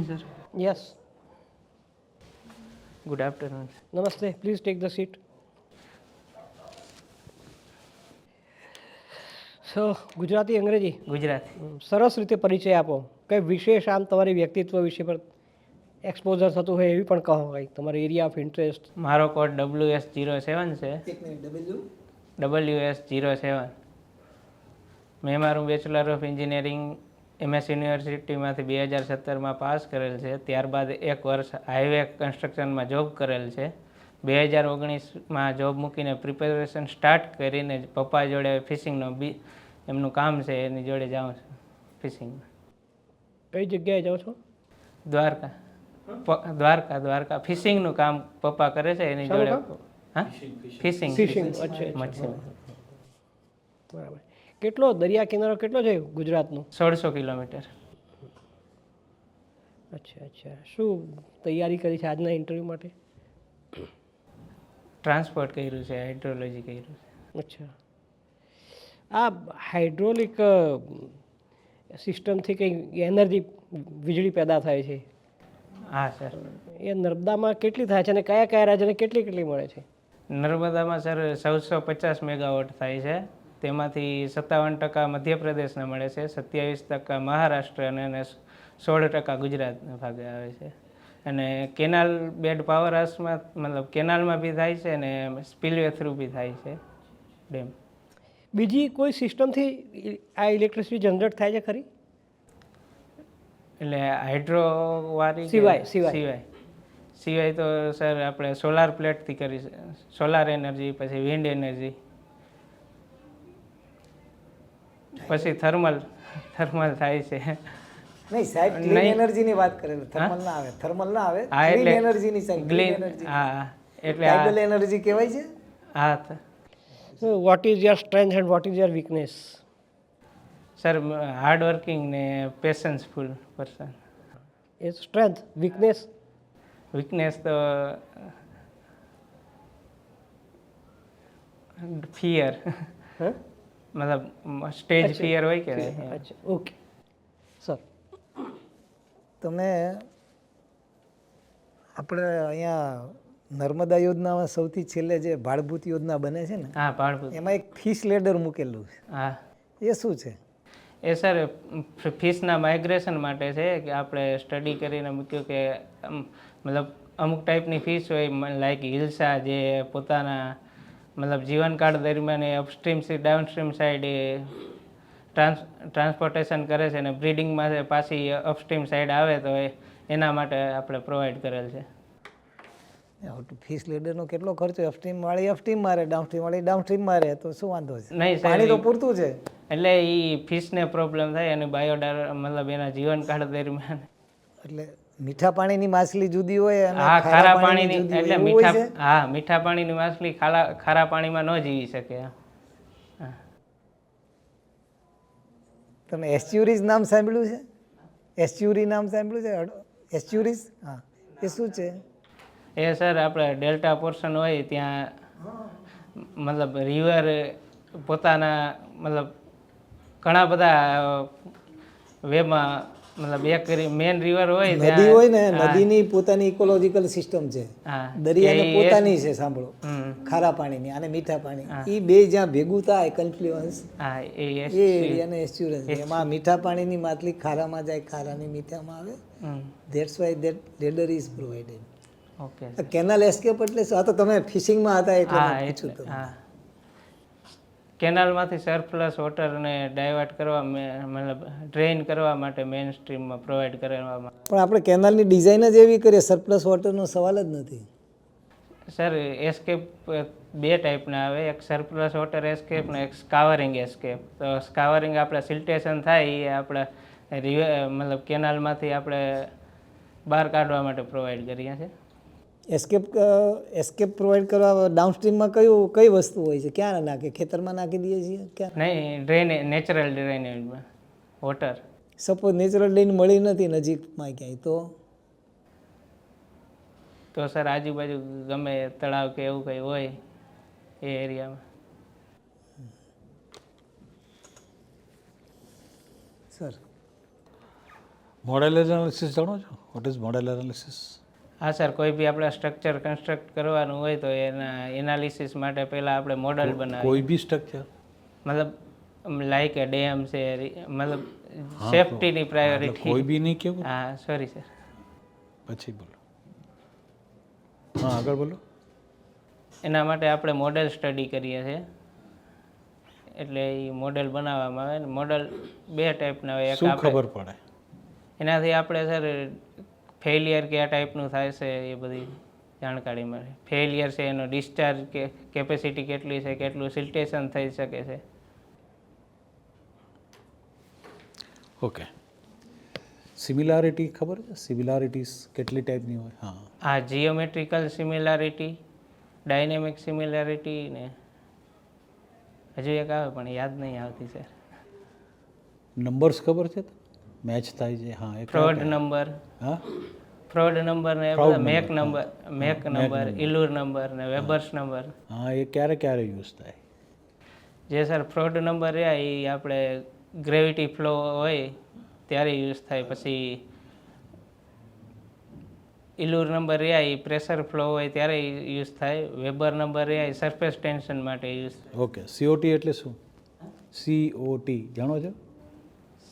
in, sir. Yes Good afternoon. નમસ્તે please take the seat so Gujarati Angrezi Gujarati સરસ રીતે પરિચય આપો. કંઈ વિશેષ આમ તમારી વ્યક્તિત્વ વિશે પર એક્સપોઝર થતું હોય એવી પણ કહો કંઈક. તમારો એરિયા ઓફ ઇન્ટરેસ્ટ મારો code W S zero seven છે. ડબલ્યુ એસ જીરો સેવન મેં મારું બેચલર ઓફ એન્જિનિયરિંગ એમએસ યુનિવર્સિટીમાંથી બે હજાર સત્તરમાં પાસ કરેલ છે. ત્યારબાદ એક વર્ષ હાઈવે કન્સ્ટ્રક્શનમાં જોબ કરેલ છે. બે હજાર ઓગણીસમાં જોબ મૂકીને પ્રિપેરેશન સ્ટાર્ટ કરીને પપ્પા જોડે ફિશિંગનો બી એમનું કામ છે એની જોડે જાઉં છું ફિશિંગમાં કઈ જગ્યાએ જાઓ છો? દ્વારકા. દ્વારકા દ્વારકા. ફિશિંગનું કામ પપ્પા કરે છે એની જોડે હા? Fishing fishing. મચ્છી બરાબર. કેટલો? દરિયા કિનારો કેટલો છે ગુજરાતનો? સોળસો કિલોમીટર. અચ્છા અચ્છા. શું તૈયારી કરી છે આજના ઇન્ટરવ્યૂ માટે? ટ્રાન્સપોર્ટ કર્યું છે હાઇડ્રોલોજી કર્યું છે. અચ્છા. આ હાઇડ્રોલિક સિસ્ટમથી કંઈ એનર્જી વીજળી પેદા થાય છે. હા સર એ નર્મદામાં કેટલી થાય છે અને કયા કયા રાજ્યને કેટલી કેટલી મળે છે? નર્મદામાં સર ચૌદસો પચાસ મેગાવોટ થાય છે. તેમાંથી સત્તાવન ટકા મધ્યપ્રદેશને મળે છે સત્યાવીસ ટકા મહારાષ્ટ્ર અને સોળ ટકા ગુજરાતના ભાગે આવે છે. અને કેનાલ બેડ પાવર હાઉસમાં મતલબ કેનાલમાં બી થાય છે અને સ્પીલવે થ્રુ બી થાય છે ડેમ. બીજી કોઈ સિસ્ટમથી આ ઇલેક્ટ્રિસિટી જનરેટ થાય છે ખરી? એટલે હાઇડ્રો વાળી સિવાય, સિવાય. સિવાય. સિવાય તો સર આપણે સોલાર પ્લેટથી કરી સોલાર એનર્જી પછી વિન્ડ એનર્જી પછી થર્મલ થર્મલ થાય છે. નહીં સાહેબ ક્લીન. એનર્જીની વાત કરેલું થર્મલ ના આવે. થર્મલ ના આવે. હા ક્લીન એટલે એનર્જીની સાહેબ ક્લીન એનર્જી હા. એટલે આ- એનર્જી કહેવાય છે? હા what is your strength and what is your weakness sir hard working ને પેશન્સફુલ પર્સન એ સ્ટ્રેન્થ વીકનેસ વીકનેસ તો ફિયર હા મતલબ સ્ટેજ ફિયર હોય કે અચ્છા ઓકે. સર તમે આપણે અહીંયા નર્મદા યોજનામાં સૌથી છેલ્લે જે ભાડભૂત યોજના બને છે ને હા ભાડભૂત. એમાં એક ફિશ લેડર મૂકેલું હા. છે એ શું છે? એ સર ફીસના માઇગ્રેશન માટે છે કે આપણે સ્ટડી કરીને મૂક્યું કે આમ મતલબ અમુક ટાઈપની ફીસ હોય લાઈક હિલ્સા જે પોતાના મતલબ જીવનકાળ દરમિયાન એ અપસ્ટ્રીમ ડાઉનસ્ટ્રીમ સાઈડ એ ટ્રાન્સ ટ્રાન્સપોર્ટેશન કરે છે અને બ્રીડિંગમાં પાછી અપસ્ટ્રીમ સાઈડ આવે તો એ એના માટે આપણે પ્રોવાઈડ કરેલ છે. ફિશ લીડરનો કેટલો ખર્ચો? અપસ્ટ્રીમ વાળી અપસ્ટ્રીમ મારે ડાઉનસ્ટ્રીમ વાળી ડાઉનસ્ટ્રીમ મારે તો શું વાંધો છે? નહીં પાણી તો પૂરતું છે. એટલે એ ફીસને પ્રોબ્લેમ થાય અને બાયોડાર મતલબ એના જીવનકાળ દરમિયાન. એટલે મીઠા પાણીની માછલી જુદી હોય અને હા ખારા પાણીની એટલે મીઠા હા મીઠા પાણીની માછલી ખારા ખારા પાણીમાં ન જીવી શકે. તમે એસ્ચ્યુરીઝ નામ સાંભળ્યું છે? એસ્ચ્યુરી નામ સાંભળ્યું છે? એસ્ચ્યુરીઝ? હા એ શું છે? એ સર આપણે ડેલ્ટા પોર્શન હોય ત્યાં મતલબ રિવર પોતાના મતલબ ઘણા બધા વેમાં મતલબ એક મેન રિવર હોય નદી ત્યાં હોય ને નદીની પોતાની ઇકોલોજીકલ સિસ્ટમ છે. હા. દરિયાને પોતાની છે સાંભળો. હમ. ખારા પાણીની અને મીઠા પાણી. એ બે જ્યાં ભેગું થાય કન્ફ્લુઅન્સ હા એ એ એરિયાને એસ્ચ્યુરન્સ એમાં મીઠા પાણીની માટલી ખારામાં જાય ખારાની મીઠામાં આવે. હમ. That's why that ladder is provided okay canal escape એટલે શું? આ તો તમે ફિશિંગમાં હતા એટલે હા મેં એટલે તમને. હા. કેનાલમાંથી સરપ્લસ વોટરને ડાયવર્ટ કરવા મતલબ ડ્રેઇન કરવા માટે મેઇન સ્ટ્રીમમાં પ્રોવાઈડ કરવામાં પણ આપણે કેનાલની ડિઝાઇન જ એવી કરીએ સરપ્લસ વોટરનો સવાલ જ નથી. સર એસ્કેપ બે ટાઈપના આવે. એક સરપ્લસ વોટર એસ્કેપ ને એક સ્કાવરિંગ એસ્કેપ તો સ્કાવરિંગ આપણે સિલ્ટેશન થાય એ આપણે રિવે મતલબ કેનાલમાંથી આપણે બહાર કાઢવા માટે પ્રોવાઈડ કરીએ છીએ. એસ્કેપ એસ્કેપ પ્રોવાઈડ કરવા ડાઉનસ્ટ્રીમમાં કયું કઈ વસ્તુ હોય છે? ક્યાં નાખે? ખેતરમાં નાખી દઈએ છીએ? ક્યાં? નહીં ડ્રેને નેચરલ ડ્રેનેજમાં વોટર સપોઝ નેચરલ ડ્રેન મળી નથી નજીકમાં ક્યાંય તો? તો સર આજુબાજુ ગમે તળાવ કે એવું કંઈ હોય એ એરિયામાં. સર મોડેલ એનાલિસિસ જાણો છો? વોટ ઇઝ મોડેલ એનાલિસિસ હા સર કોઈ બી આપણે સ્ટ્રક્ચર કન્સ્ટ્રક્ટ કરવાનું હોય તો એના એનાલિસિસ માટે પહેલાં આપણે મોડલ બનાવીએ. કોઈ બી સ્ટ્રક્ચર મતલબ લાઈક એ ડેમ છે મતલબ સેફટીની કોઈ બી નહીં કેવું? હા સોરી સર પછી બોલો. હા આગળ બોલો. એના માટે આપણે મોડેલ સ્ટડી કરીએ છીએ. એટલે એ મોડેલ બનાવવામાં આવે ને મોડેલ બે ટાઈપના હોય. એક શું ખબર પડે? એનાથી આપણે સર ફેલિયર કયા ટાઈપનું થાય છે એ બધી જાણકારી મળે. ફેલિયર છે એનો ડિસ્ચાર્જ કે કેપેસિટી કેટલી છે કેટલું સિલ્ટેશન થઈ શકે છે. ઓકે. સિમિલારિટી ખબર છે? સિમિલારિટીઝ કેટલી ટાઈપની હોય? હા. આ જીઓમેટ્રિકલ સિમિલારિટી ડાયનેમિક સિમિલારિટી ને હજુ એક આવે પણ યાદ નહીં આવતી સર. નંબર્સ ખબર છે? મેચ થાય છે. હા ફ્રોડ નંબર. હા? ફ્રોડ નંબર ને બધા Mach number. Mach number Euler number ને વેબર્સ નંબર. હા એ ક્યારે ક્યારે યુઝ થાય? જે સર ફ્રોડ નંબર રહ્યા એ આપણે ગ્રેવિટી ફ્લો હોય ત્યારે યુઝ થાય. પછી ઇલુર નંબર રહ્યા એ પ્રેશર ફ્લો હોય ત્યારે યુઝ થાય. વેબર નંબર રહ્યા એ સરફેસ ટેન્શન માટે યુઝ થાય. ઓકે સીઓટી એટલે શું? સીઓટી જાણો છો?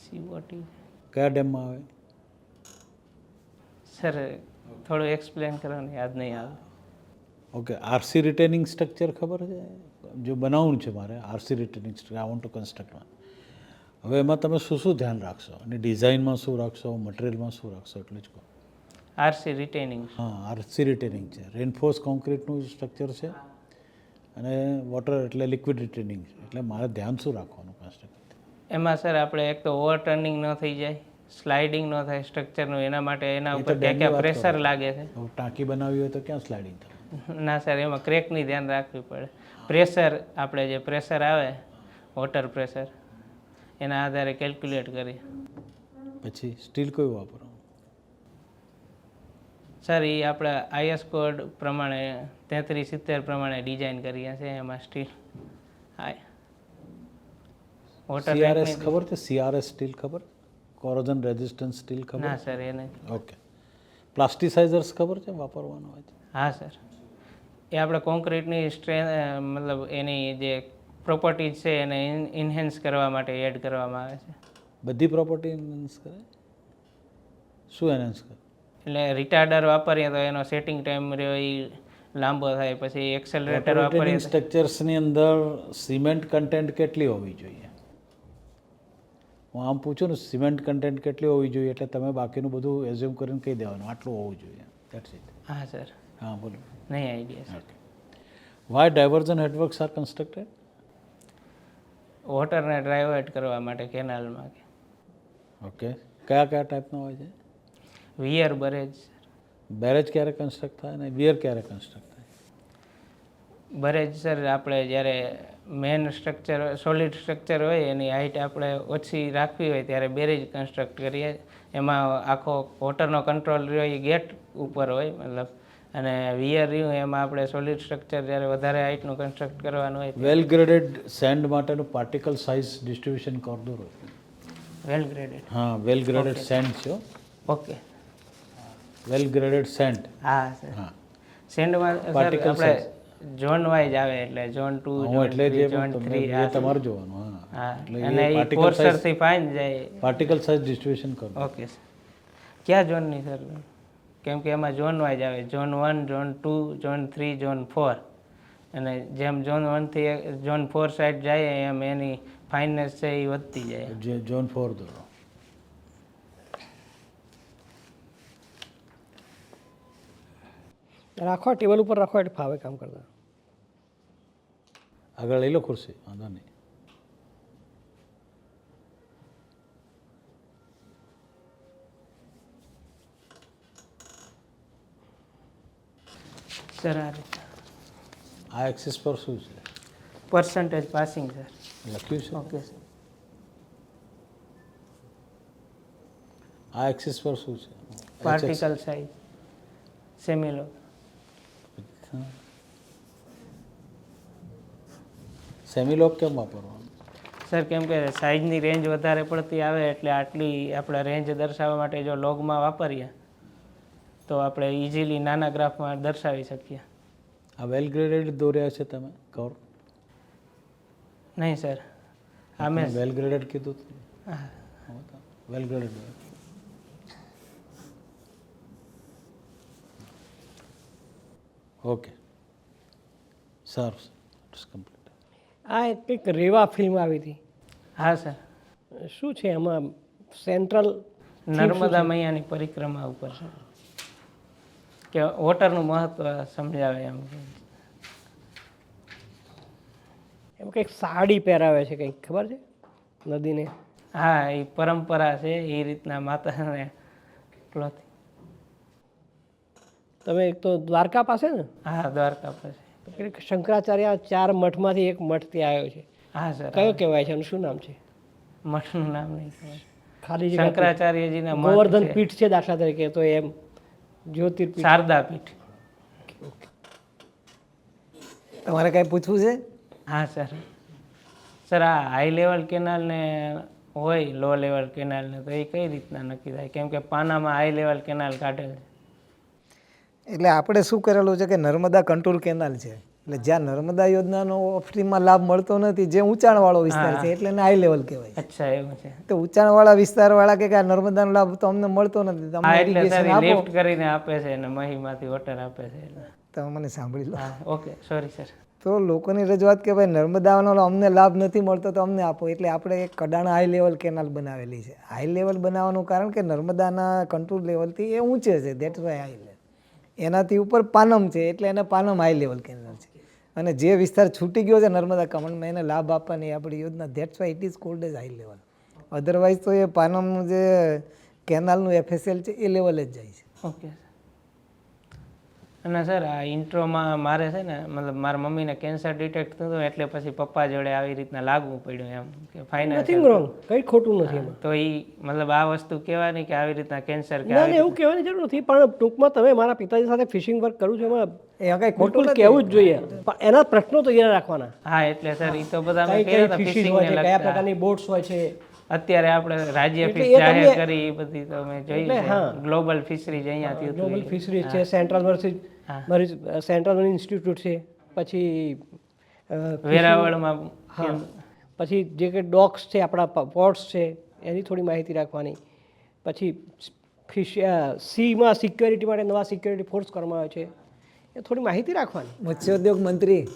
સીઓટી કયા ડેમમાં આવે? સર થોડું એક્સપ્લેન કરવાનું યાદ નહીં આવે. ઓકે આરસી રિટેનિંગ સ્ટ્રક્ચર ખબર છે? જો બનાવવું છે મારે RC retaining structure I want to કન્સ્ટ્રક્ટમાં હવે એમાં તમે શું શું ધ્યાન રાખશો? અને ડિઝાઇનમાં શું રાખશો? મટીરિયલમાં શું રાખશો? એટલું જ કહો. આરસી રિટેનિંગ હા આરસી રિટેનિંગ છે. રેનફોર્સ કોન્ક્રીટનું સ્ટ્રક્ચર છે. અને વોટર એટલે લિક્વિડ રિટેનિંગ છે. એટલે મારે ધ્યાન શું રાખવાનું કન્સ્ટ્રક્ટર એમાં સર આપણે એક તો ઓવર ટર્નિંગ ન થઈ જાય સ્લાઇડિંગ ન થાય સ્ટ્રક્ચરનું એના માટે એના ઉપર ક્યાં ક્યાં પ્રેશર લાગે છે. ટાંકી બનાવી હોય તો ક્યાં સ્લાઇડિંગ થાય? ના સર એમાં ક્રેકની ધ્યાન રાખવી પડે. પ્રેશર આપણે જે પ્રેશર આવે વોટર પ્રેશર એના આધારે કેલ્ક્યુલેટ કરીએ. પછી સ્ટીલ કયું વાપરો? સર એ આપણે આઈએસ કોડ પ્રમાણે તેત્રીસ સિત્તેર પ્રમાણે ડિઝાઇન કરીએ છીએ એમાં સ્ટીલ હા. સીઆરએસ ખબર છે? સીઆરએસ સ્ટીલ ખબર? કોરોઝન રેઝિસ્ટન્સ સ્ટીલ ખબર? ના સર એ નહીં ઓકે પ્લાસ્ટિસાઇઝર્સ ખબર છે? વાપરવાનું હોય છે હા સર એ આપણે કોન્ક્રીટની સ્ટ્રેન્થ મતલબ એની જે પ્રોપર્ટીઝ છે એને ઇન્હેન્સ કરવા માટે એડ કરવામાં આવે છે. બધી પ્રોપર્ટી એનહાન્સ કરે? શું એનહેન્સ કરે? એટલે રિટાર્ડર વાપરીએ તો એનો સેટિંગ ટાઈમ રહ્યો એ લાંબો થાય. પછી એક્સેલરેટર વાપરીએ સ્ટ્રક્ચર્સની અંદર સિમેન્ટ કન્ટેન્ટ કેટલી હોવી જોઈએ? હું આમ પૂછું ને સિમેન્ટ કન્ટેન્ટ કેટલી હોવી જોઈએ? એટલે તમે બાકીનું બધું એઝ્યુમ કરીને કહી દેવાનું. આટલું હોવું જોઈએ. દેટ્સ ઇટ હા સર. હા બોલો. નહીં idea sir. Why diversion headworks are constructed વોટરને divert કરવા માટે કેનાલમાં ઓકે કયા કયા ટાઈપના હોય છે? વિયર બરેજ બેરેજ ક્યારે કન્સ્ટ્રક્ટ થાય અને વિયર ક્યારે કન્સ્ટ્રક્ટ થાય? બરેજ સર આપણે જ્યારે મેન સ્ટ્રક્ચર સોલિડ સ્ટ્રક્ચર હોય એની હાઇટ આપણે ઓછી રાખવી હોય ત્યારે બેરેજ કન્સ્ટ્રક્ટ કરીએ. એમાં આખો વોટરનો કંટ્રોલ રહ્યો એ ગેટ ઉપર હોય મતલબ. અને વિયર રહ્યું એમાં આપણે સોલિડ સ્ટ્રક્ચર જ્યારે વધારે હાઇટનું કન્સ્ટ્રક્ટ કરવાનું હોય વેલ ગ્રેડેડ સેન્ડ માટેનું પાર્ટિકલ સાઇઝ ડિસ્ટ્રીબ્યુશન કરદો હોય વેલ ગ્રેડેડ હા વેલ ગ્રેડેડ સેન્ડ છે ઓકે વેલ ગ્રેડેડ સેન્ડ હા સર હા. સેન્ડમાં આપણે ઝોન વાઇઝ આવે એટલે ઝોન ટુ ઝોન એટલે ઝોન થ્રી એ તમારે જોવાનું હા. અને એ એ થી ફાઇન જાય. પાર્ટિકલ સાઇઝ ડિસ્ટ્રીબ્યુશન કરો. ઓકે સર ક્યાં ઝોનની સર કેમ કે એમાં ઝોન વાઇઝ આવે. Zone one zone two zone three zone four અને જેમ ઝોન વનથી ઝોન ફોર સાઈડ જાય એમ એની ફાઇનનેસ છે એ વધતી જાય. જે ઝોન ફોર દોરો. રાખો ટેબલ ઉપર રાખો એટલે ફાવે કામ કરતા. આગળ લઈ લો ખુરશી વાંધો નહીં. સર આ રીતે. આ એક્સિસ પર શું છે? પર્સન્ટેજ પાસિંગ સર લખ્યું છે? ઓકે સર આ એક્સિસ પર શું છે? પાર્ટિકલ સાઇઝ સેમિલો સેમિલોક કેમ વાપરવાનું? સર કેમ કે સાઇઝની રેન્જ વધારે પડતી આવે એટલે આટલી આપણે રેન્જ દર્શાવવા માટે જો લોગમાં વાપરીએ તો આપણે ઇઝીલી નાના ગ્રાફમાં દર્શાવી શકીએ. આ વેલ ગ્રેડેડ દોર્યા છે તમે કવર નહીં સર. આ મેં વેલ ગ્રેડેડ કીધું હા, વેલ ગ્રેડેડ ઓકે સારું કમ્પ્લીટ આ એક કંઈક રેવા ફિલ્મ આવી હતી. હા સર શું છે એમાં સેન્ટ્રલ નર્મદા મૈયાની પરિક્રમા ઉપર છે કે વોટરનું મહત્વ સમજાવે એમ. એમ કંઈક સાડી પહેરાવે છે કંઈક ખબર છે? નદીને. હા એ પરંપરા છે એ રીતના માતાને ક્લોથ તમે એક તો દ્વારકા પાસે ને? હા દ્વારકા પાસે. શંકરાચાર્ય આ ચાર મઠમાંથી એક મઠ ત્યાં આવ્યો છે. હા સર કયો કહેવાય છે એનું શું નામ છે? મઠનું નામ નહીં ખાલી શંકરાચાર્યજીના ગોવર્ધન પીઠ છે દાખલા તરીકે તો એમ જ્યોતિર્પીઠ. શારદા પીઠ. તમારે કાંઈ પૂછવું છે? હા સર. સર આ હાઈ લેવલ કેનાલને હોય લો લેવલ કેનાલને તો એ કઈ રીતના નક્કી થાય? કેમ કે પાનામાં હાઈ લેવલ કેનાલ કાઢેલ છે. એટલે આપણે શું કરેલું છે કે નર્મદા કંટ્રોલ કેનાલ છે. એટલે જ્યાં નર્મદા યોજનાનો ઓફસ્ટ્રીમમાં લાભ મળતો નથી જે ઊંચાણવાળો વિસ્તાર છે એટલે એને હાઈ લેવલ કહેવાય. અચ્છા એવું છે. તો ઊંચાણવાળા વિસ્તારવાળા કે આ નર્મદાનો લાભ તો અમને મળતો નથી હા તમે એટલે આપો. લિફ્ટ કરીને આપે છે અને મહીમાંથી વોટર આપે છે તમે મને સાંભળી લો. ઓકે સોરી સર તો લોકોની રજૂઆત કે ભાઈ નર્મદાનો અમને લાભ નથી મળતો તો અમને આપો. એટલે આપણે એક કડાણા હાઈ લેવલ કેનાલ બનાવેલી છે. હાઈ લેવલ બનાવવાનું કારણ કે નર્મદાના કંટ્રોલ લેવલથી એ ઊંચે છે દેટ વાય હાઈ એનાથી ઉપર પાનમ છે, એટલે એને પાનમ હાઈ લેવલ કેન્સર છે. અને જે વિસ્તાર છૂટી ગયો છે નર્મદા કમંડમાં એને લાભ આપવાની આપણી યોજના that's why it is called as high level otherwise તો એ પાનમનું જે કેનાલનું એફએસએલ છે, એ લેવલે જ જાય છે. ઓકે અને સર આ ઇન્ટ્રોમાં મારે છે ને મતલબ મારા મમ્મીને કેન્સર ડિટેક્ટ થતું એટલે પછી પપ્પા જોડે આવી રીતના લાગવું પડ્યું એમ કે નથિંગ રોંગ કંઈ ખોટું નથી એમાં. તો એ મતલબ આ વસ્તુ કહેવાની કે આવી રીતના કેન્સર કે ના એવું કહેવાની જરૂર નથી પણ ટૂંકમાં તમે મારા પિતાજી સાથે ફિશિંગ વર્ક કરું છું એમાં એ કંઈ ખોટું કહેવું જ જોઈએ. પણ એના પ્રશ્નો તો યાદ રાખવાના. હા એટલે સર એ તો બધા મેં કર્યા હતા ફિશિંગ ને છે કયા પ્રકારની બોટ્સ હોય છે. અત્યારે આપણે રાજ્ય ફિશ જાહેર કરી એ બધી તો મેં જોઈ. ગ્લોબલ ફિશરીઝ અહીંયા ગ્લોબલ ફિશરીઝ છે સેન્ટ્રલ વર્સિસ. મારી સેન્ટ્રલ ઇન્સ્ટિટ્યૂટ છે. પછી વેરાવળમાં હા. પછી જે કે ડોગ્સ છે આપણા પોર્ટ્સ છે એની થોડી માહિતી રાખવાની. પછી ફિશ સીમાં સિક્યોરિટી માટે નવા સિક્યોરિટી ફોર્સ કરવામાં આવે છે. એ થોડી માહિતી રાખવાની. મત્સ્યોદ્યોગ મંત્રી.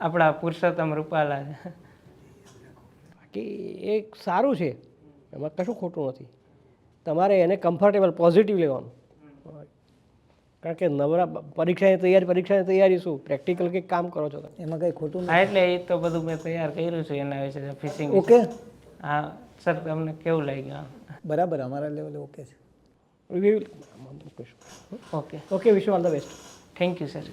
આપણા પુરુષોત્તમ રૂપાલા. બાકી એ સારું છે. એમાં કશું ખોટું નથી. તમારે એને કમ્ફર્ટેબલ પોઝિટિવ લેવાનું. કારણ કે નવરા પરીક્ષાની તૈયારી પરીક્ષાની તૈયારી શું? પ્રેક્ટિકલ કંઈક કામ કરો છો એમાં કંઈ ખોટું હા એટલે એ તો બધું મેં તૈયાર કર્યું છે એના વિશે ફિશિંગ ઓકે હા સર તમને કેવું લાગ્યું? બરાબર અમારા લેવલે ઓકે છે. Okay okay wish all the best thank you sir